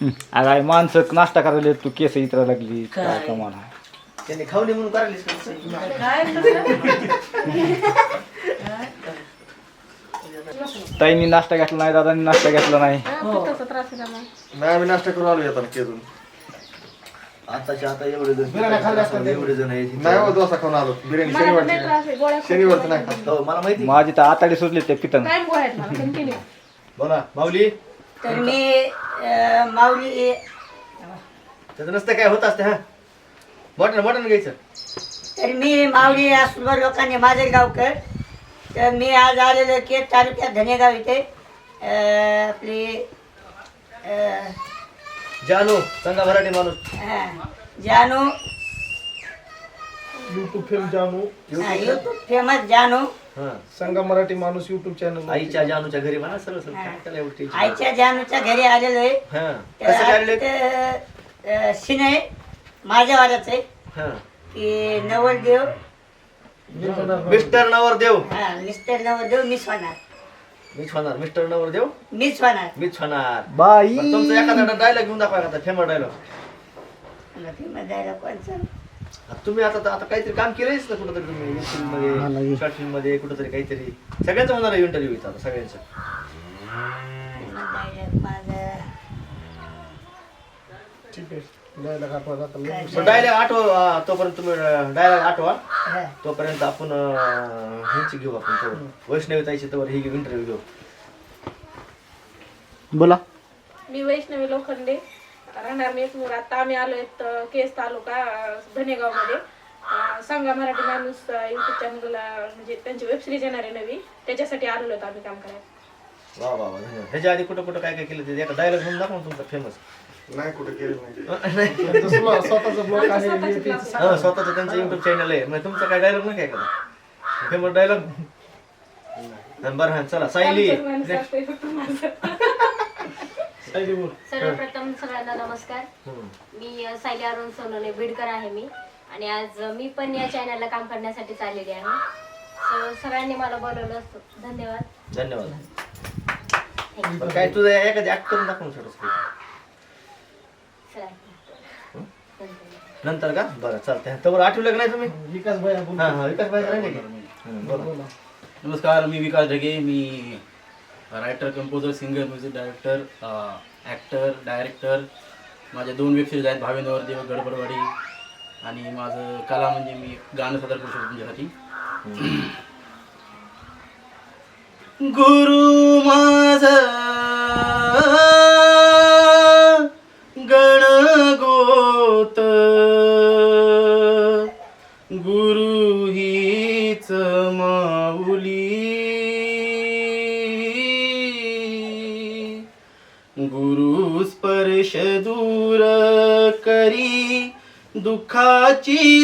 आई माणसं नाश्ता करायला तू केस इतरा लागली. काय? कमाल त्यांनी खावली म्हणून करायलीस का? काय ताईंनी नाश्ता घेतला नाही दादांनी नाश्ता घेतला नाही. नाही आम्ही नाश्ता करून आलो येताना केजून. आताच्या आता एवढे जण एवढे जण आहेत नाही हो डोसा खाऊन आलो. बिर्याणी शनिवारची शनिवारचं नाही खात. हो मला माहिती माझी तर आताडी सुटली ते पितन बोला माऊली. तर मी अं, माऊली त्याचं नसतं काय होत असते हा. मटण मटण घ्यायचं. तर मी माऊली सुरुवात लोकांनी माझे गावकर तर मी आज आलेलो केस तालुक्यात धनेगाव इथे. अं, आपली अं, जानू संगा मराठी माणूस. Janu. YouTube fame Janu YouTube famous Janu हा. संगा मराठी माणूस युट्यूब चॅनल आईच्या जानूच्या घरी म्हणा काय त्याला एवढी tension? आईच्या जानूच्या घरी आलेलो आहे. हा. कसं काढले सिने माझ्या वाड्याचं आहे. हा. की नवरदेव. मिस्टर नवरदेव. हा मिस्टर नवरदेव मिस होणार. मीच होणार. मिस्टर नवरदेव? मिस होणार. मीच होणार. बाई. पण तुमचा एखादा डायलॉग घेऊन दाखवा एखादा फेमस डायलॉग फेमस द्यायला कोणचं? तुम्ही आता आता काहीतरी काम केलंयच ना कुठंतरी तुम्ही फिल्ममध्ये शॉर्ट फिल्ममध्ये कुठंतरी काहीतरी. सगळ्यांचं होणार आहे इंटरव्ह्यू आता सगळ्यांचं. ठीक आहे. लय पण डायलॉग आठवा तोपर्यंत तुम्ही डायलॉग आठवा. तोपर्यंत आपण अं, ह्यांची घेऊ आपण वैष्णवी ताईची तोवर ही इंटरव्ह्यू घेऊ. बोला. मी वैष्णवी लोखंडे. राहणार मेकमूर आता आम्ही आलोय त- केस तालुका धनेगावमध्ये सांगा मराठी माणूस युट्यूब चॅनलला म्हणजे त्यांची वेब सिरीज येणार आहे नवी. त्याच्यासाठी आलेलो आहेत आम्ही काम करायला. वा वा वा. धन्यवाद ह्याच्या आधी कुठं कुठं काय काय केलं ते एका डायलॉग म्हणून दाखवा ना तुमचा फेमस नाही कुठे केलं नाही. स्वतःचं ब्लॉग आहे ते स्वतःचं त्यांचं युट्यूब चॅनल आहे. मग तुमचा काय डायलॉग नाही काय एखादा? फेमस डायलॉग बरं हा चला. सायली. आमचं माणूस असतंय फक्त माझं. सर्वप्रथम सगळ्यांना नमस्कार. मी सायली अरुण सोनवणे बीडकर आहे मी. आणि आज मी पण या चॅनलला काम करण्यासाठी चाललेली आहे. सगळ्यांनी मला बोलवलं असतं. धन्यवाद. धन्यवाद. काय तुझं एखादी ऍक्ट करून दाखवून. नंतर का? बरं चालतंय. तवर आठवलं का नाही तुम्ही? विकास भाई बोल हा विकास भाई हं, बोला. बोला. नमस्कार मी विकास ढगे मी writer composer singer music director actor director माझ्या दोन वेब सिरीज आहेत भावे नवरदेव गडबडवाडी. आणि माझं कला म्हणजे मी गाणं सादर करू शकतो तुमच्यासाठी. गुरु माझा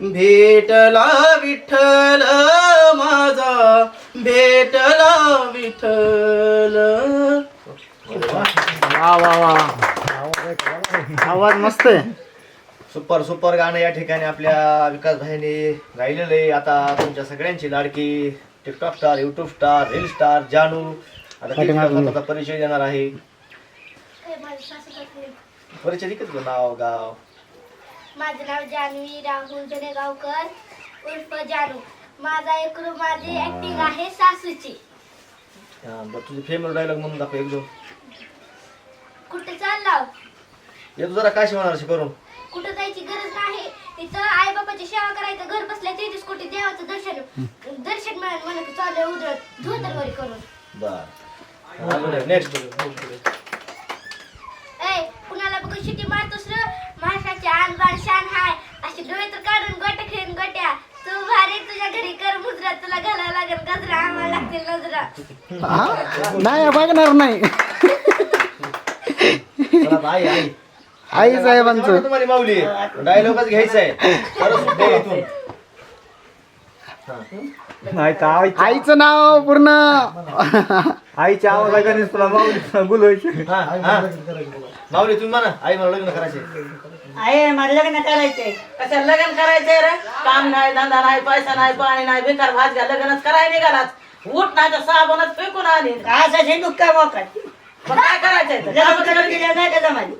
भेटला विठ्ठल माझा भेटला विठ्ठल. वा वा वा. आवाज मस्त आहे. सुपर सुपर गाणं या ठिकाणी आपल्या विकास भाईने गायलेलं आहे. आता तुमच्या सगळ्यांची लाडकी TikTok star YouTube star reel star Janu. आता परिचय देणार आहे. परिचय नाव गाव. माझं नाव जान्हवी राहुल जनेगावकर उर्फ जानू. माझा एक माझी ऍक्टिंग आहे सासूची. हा, बरं तुझे फेमस डायलॉग म्हणून दाखव एकदम कुठे चालला येतो जरा काय शिवणार अशी करून. कुठं जायची गरज नाही. तिथं आई बापाची सेवा करायचं घर बसल्या तेहतीस कोटी देवाचं दर्शन. दर्शन मिळालं म्हणत चालू उधळत. धोतरवरी करून. बर. नेक्स्ट ए कुणाला बघून शिटी मारतोस? शान हाय. अशी डोळे तर काढून गोट्या खेळून गोट्या. तू भारी तुझ्या घरी कर मुजरा. तुला घालायला लागेल गजरा. आम्हाला लागतील नजरा. नाही बघणार नाही. आई आई. आई साहेबांचं. तुम्हाला माऊली डायलॉगच घ्यायचा आहे. परत सुट्ट्या इथून. नाही तर आई आईचं नाव पूर्ण. आईच्या आवाजा गणेश तुला माऊली बोलवायची हा, हा. माऊली तुम्ही म्हणा. आई मला लग्न करायचे आहे मला लग्न करायचंय. कसं लग्न करायचंय रे? काम नाही धंदा नाही पैसा नाही पाणी नाही बेकार भात घ्या लग्नच करायला निघालाच. उठ नाही तर साबणच फेकून आली. असं झेंडू काय मोकाट मग काय करायचंय? तर? लग्न कामच करून करीत- दिलं नाही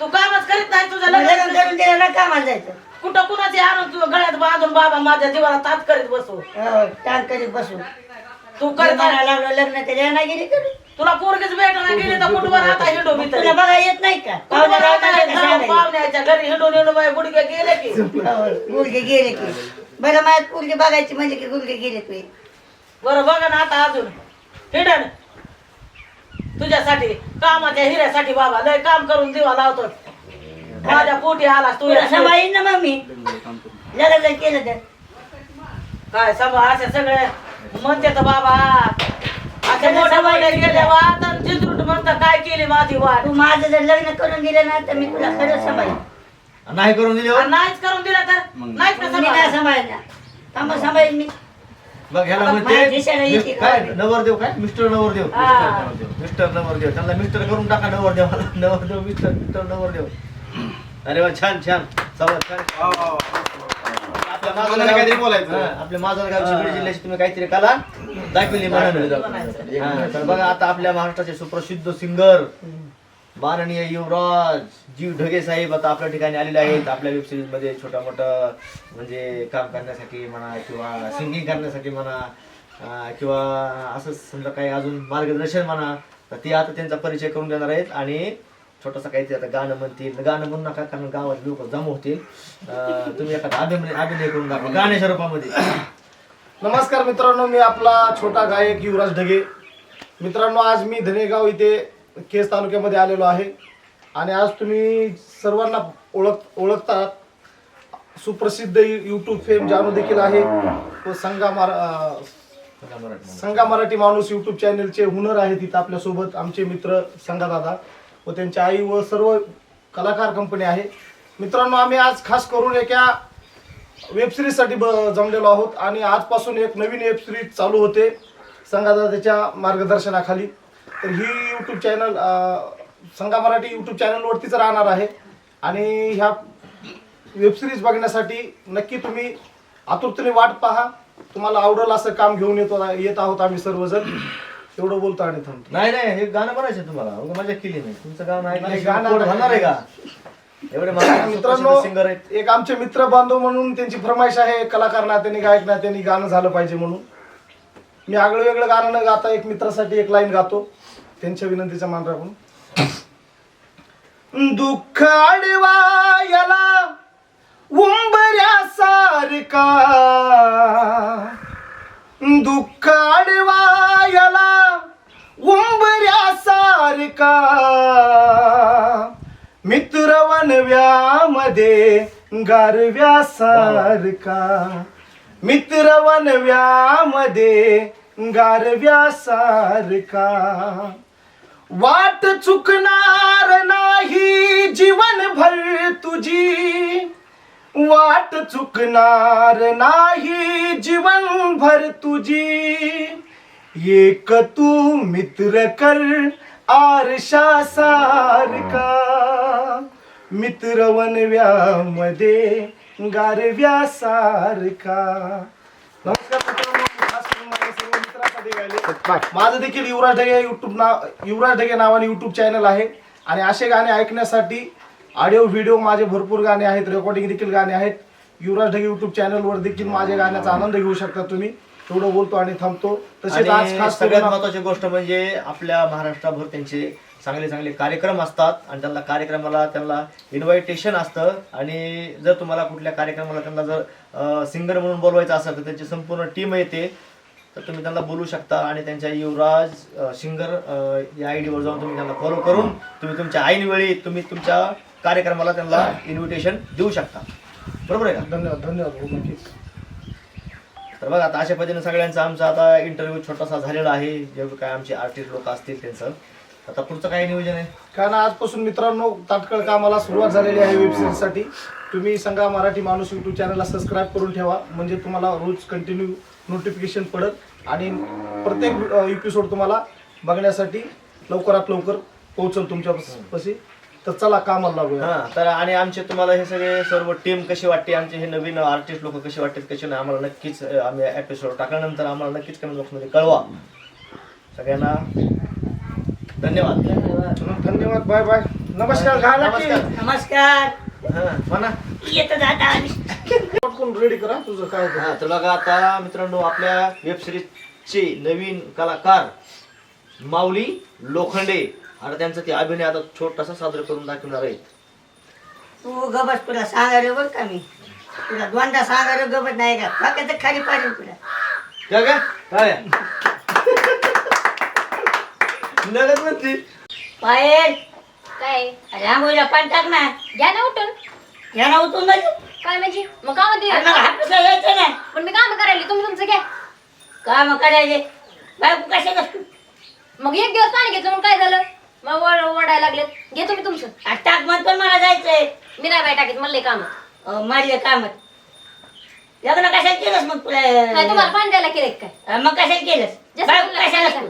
तू कामच करीत नाही तुझं लग्न लग्न करून दिलं ना कामाला जायचं? कुठं कुणाची आणून तू गळ्यात बांधून बाबा माझ्या जीवाला तात करीत बसू? हो, टांग करीत बसून तू करत मला लागलं लग्न त्याच्या नाही गेली करू. तुला पोरगीच भेट नाही गेली तर कुठवर आता हिंडो तुला बघा येत नाही का? पाहुण्या कसं? पाहुण्याच्या घरी हिंडून हिंडून बाई गुडघे गेले की? हो, गुडघे गेले की. बरं माझ्यात गुडघे बघायची म्हणजे की गुडघे गेले तुझे. बरं बघा ना आता अजून. हिंडण. तुझ्यासाठी कामाच्या हिऱ्यासाठी बाबा लय काम करून दिवा लावतो माझ्या पोटी आलास तू तुला सांभाळीन ना मग मी लग्न केलं तर. काय सभा असे सगळे म्हणते तर बाबा असे मोठे मोठे गेले वाद आणि जिजरूट म्हणतं काय केली माझी वाट? तू माझं जर लग्न करून दिलं ना तर मी तुला खरंच सांभाळीन नाही करून दिली हो? आणि नाहीच करून दिला तर? नाहीच कसं मी नाही सांभाळणार थांबा सांभाळीन मी बघ ह्याला माझ्या खिशाला म्हणते येते मिस- काय नवरदेव काय? मिस्टर नवरदेव हा. मिस्टर नवरदेव त्यांना मिस्टर करून टाका नवरदेव. मिस्टर मिस्टर नवरदेव. अरे वा छान छन. छान. आपल्या माझं काहीतरी बोलायचं. आपल्या माझं गावची बीड जिल्ह्याची तुम्ही काहीतरी कला दाखवली म्हणून हा, तर बघा आता आपल्या महाराष्ट्राचे सुप्रसिद्ध सिंगर माननीय युवराज जीव ढगे साहेब आता आपल्या ठिकाणी आलेले आहेत. आपल्या वेब सिरीजमध्ये छोटा मोठा म्हणजे काम करण्यासाठी म्हणा किंवा सिंगिंग करण्यासाठी म्हणा अं, किंवा असं समजा काही अजून मार्गदर्शन म्हणा तर ते आता त्यांचा परिचय करून देणार आहेत. आणि छोटासा काहीतरी आता गाणं म्हणतील. गाणं म्हणू नका कारण गावात लोक जमा होतील. अं, तुम्ही एखादा अभिनय अभिनय करून दाखवा गाण्याच्या रूपामध्ये. नमस्कार मित्रांनो मी आपला छोटा गायक युवराज ढगे. मित्रांनो आज मी धनेगाव इथे केस तालुक्यामध्ये आलेलो आहे. आणि आज तुम्ही सर्वांना ओळख ओळखतात सुप्रसिद्ध यूट्यूब फेम जानू देखील आहे. व संगा मार अं, संगा मराठी माणूस. यूट्यूब चॅनलचे हुनर आहेत इथं आपल्यासोबत आमचे मित्र संगा दादा. व त्यांची आई व सर्व कलाकार कंपनी आहे. मित्रांनो आम्ही आज खास करून एका वेबसिरीजसाठी ब- जमलेलो आहोत आणि आजपासून एक नवीन वेब सिरीज चालू होते संघादाच्या मार्गदर्शनाखाली. तर ही यूट्यूब चॅनल संघा मराठी यूट्यूब चॅनलवरतीच राहणार आहे. आणि ह्या वेबसिरीज बघण्यासाठी नक्की तुम्ही आतुरतेने वाट पहा. तुम्हाला आवडेल असं काम घेऊन येतो येत आहोत आम्ही सर्वजण. एवढं बोलतो आणि थांबतो. नाही नाही हे गाणं म्हणायचं तुम्हाला. उगा मजा केली नाही तुमचं गाणं नाही, ऐकलं गाणं होणार आहे का? एवढे मित्रांनो मित्रांनो सिंगर आहेत. एक आमचे मित्र बांधव म्हणून त्यांची फरमाईश आहे कलाकार नात्याने गायक नात्याने गाणं झालं पाहिजे म्हणून. मी आगळं वेगळं गाणं न गाता एक मित्रासाठी एक लाईन गातो. त्यांच्या विनंतीचा मान राखून. दुःख आडवायला उंबऱ्यासारखा दुःख आडवायला उंबऱ्यासारखा मित्रवन व्यामध्ये गारव्यासारखा मित्रवनव्यामध्ये व्यामध्ये गारव्यासारखा वाट चुकणार नाही जीवनभर तुझी. वाट चुकणार नाही जीवनभर तुझी. एक तू मित्र कर आरशा सारखा मित्र वनव्यामध्ये गारव्या सारका नमस्कार मित्रांनो. खास करून माझ्या सर्व मित्रांसाठी गायले. माझं देखील युवराज ढगे युट्यूब नाव युवराज ढगे नावाने युट्यूब चॅनल आहे आणि असे गाणे ऐकण्यासाठी ऑडिओ व्हिडिओ माझे भरपूर गाणे आहेत रेकॉर्डिंग देखील गाणे आहेत युवराज ढगे युट्यूब चॅनलवर देखील माझ्या गाण्याचा आनंद घेऊ शकता तुम्ही तेवढं बोलतो आणि थांबतो. तसेच आज आणि खास सगळ्यात करून महत्वाची गोष्ट म्हणजे आपल्या महाराष्ट्राभर त्यांचे चांगले चांगले कार्यक्रम असतात आणि त्यांना कार्यक्रमाला त्यांना इन्व्हायटेशन असतं. आणि जर तुम्हाला कुठल्या कार्यक्रमाला त्यांना जर सिंगर म्हणून बोलवायचं असेल तर त्यांची संपूर्ण टीम येते. तर तुम्ही त्यांना बोलू शकता आणि त्यांच्या युवराज सिंगर या आय डीवर जाऊन तुम्ही त्यांना फॉलो करून तुम्ही तुमच्या ऐनवेळी तुम्ही तुमच्या कार्यक्रमाला त्यांना इन्व्हिटेशन देऊ शकता. बरोबर आहे का? धन्यवाद धन्यवाद हो, नक्कीच. तर बघा आता अशा पद्धतीने सगळ्यांचा आमचा आता इंटरव्ह्यू छोटासा झालेला आहे. जे काय आमचे आर्टिस्ट लोक असतील त्यांचं. आता पुढचं काय नियोजन आहे? कारण आजपासून मित्रांनो तात्काळ कामाला सुरुवात झालेली आहे वेबसिरीजसाठी तुम्ही सांगा मराठी माणूस युट्यूब चॅनलला सबस्क्राईब करून ठेवा. म्हणजे तुम्हाला रोज कंटिन्यू नोटिफिकेशन पडत आणि प्रत्येक एपिसोड तुम्हाला बघण्यासाठी लवकरात लवकर पोहोचल तुमच्या पशी तर चला कामाला लागूया. हा तर आणि आमचे तुम्हाला हे सगळे सर्व टीम कशी वाटते? आमचे हे नवीन आर्टिस्ट लोक कसे वाटतात कसे नाही आम्हाला नक्कीच अं, आम्ही एपिसोड टाकल्यानंतर आम्हाला नक्कीच कमेंट बॉक्समध्ये कळवा. सगळ्यांना धन्यवाद. धन्यवाद. Bye bye. नमस्कार घाला की. नमस्कार. नमस्कार. हा म्हणा येतं जाता आणि पटकन रेडी करा तुझं काय ते. हा तर बघा आता मित्रांनो आपल्या वेब सिरीजचे नवीन कलाकार माऊली लोखंडे. आता त्यांचा ते अभिनय आता छोटासा सादर करून दाखवणार आहेत. तू गबस तुला सांगायला बरं का मी? तुला दोनदा सांगायला गबत नाही का? फक्त खाली पाडेल तुला. काय काय? काय लगत म्हणते. पायल. काय? अरे आंघोळीला पाणी टाक ना. घ्या ना उठून. याला उतरून नाही काय म्हणजे? मग काम अरे मला हात पुसायला यायचं ना पण मी काम करायला. तुम्ही तुमचं घ्या. काम करायचे बायको कशा नसतो मग एक दिवस पाणी घेतलं मग काय झालं? मग वड वडायला लागलेत. घे तुम्ही तुमचं. आज टाक म्हणतो मला जायचंय. मी नाही बाय टाकीत मला काम अं, मारले कामात लग्न कशाला केलंस मग काय तुला तुम्हाला पाणी द्यायला केलं काय? अं, मग कशाला केलंस? जास्त बायको बोलला कशाला का? असतो?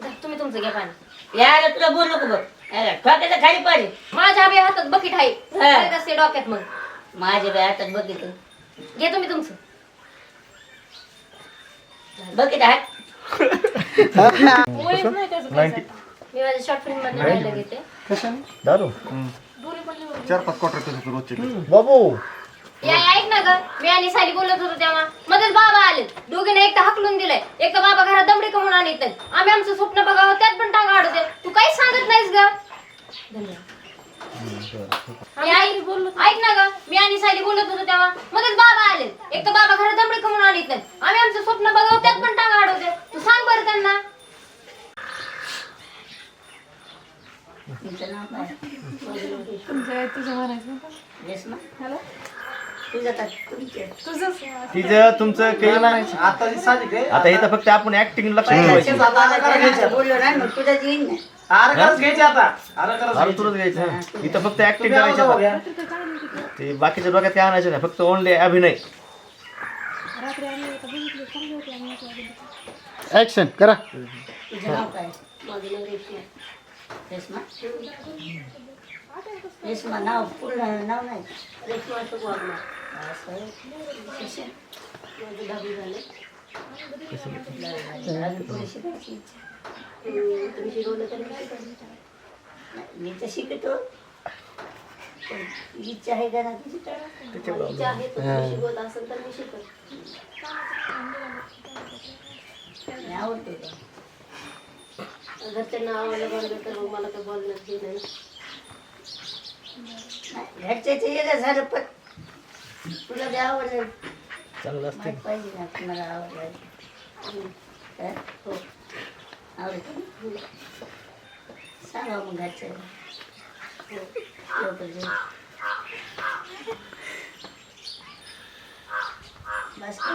जा, तुम्ही तुमचं घ्या पाणी यार तुला बोल नको बघ याला ठोक्याचं खाली पाडे. माझ्या बी हातात बकेट आहे. हा. करत असते डोक्यात मग? माझ्या बाय हातात बघितलं घे तुम्ही तुमचं. बघित हात मुळीच नाही त्याचं काही सांगता. मी माझ्या शॉर्ट फिल्ममध्ये राहायला घेते. दारू. दोन्ही पण लिहून चार पाच क्वार्टर रोजचे. बाबू. या ऐक ना ग. मी आणि साली बोलत होतो तेव्हा. मध्येच बाबा आले. दोघीने एक तर हकलून दिलंय. एक तर बाबा घरात दमडी कमवून आणत नाही आम्ही आमचं स्वप्न बघावं त्यात पण टांगा अडवते तू काहीच सांगत नाहीस ग. मी ऐक. ऐक ना ग. मी आणि साली बोलत होतो तेव्हा. मध्येच बाबा आले. एक तर बाबा घरात दमडी कमवून आणत नाही आम्ही आमचं स्वप्न बघावं त्यात पण टांगा अडवते तू सांग बरं त्यांना तुमचं नाव काय? तुमचं तुझं म्हणायचं का? येस ना हॅलो तुझं का तुमचे? तुझंच तिचं तुमचं काही? नाही आता जी साधिक आहे आता इथं फक्त आपण ऍक्टिंग लक्ष पहिल्याचे ठेवायची. बाबाला त्याला बोललो ना मग तुझं येईन ना. आरकरच घ्यायचे आता. घ्यायचं. इथं फक्त ऍक्टिंग करायची आता. ते बाकीच्या डोक्यात काय आणायचं नाही. फक्त ओनली अभिनय. रात्री आली होता बघितली चांगली होती आम्ही एक वाजता. ऍक्शन करा. तुझं नाव काय? माझं नाव रेश्मा. रेश्मा? रेश्मा नाव पूर्ण नाव नाही रेश्मा दहावी झालं तुम्ही शिकवलं तर मी. नाही, तर शिकतो. इच्छा आहे का ना तुझी? तर माझी इच्छा आहे तुम्ही शिकवत असेल तर मी शिकवत मी आवडते. का घरच्यांना आवडलं बोललं तर मग मला काही बोलणं हे नाही घरच्याचं येणं झालं पण तुला ते आवडलं चांगलं असते माहीत पाहिजे ना तुम्हाला आवडलं हं? हो आवडतं? सांगा मग घरच्या लवकर. बस का?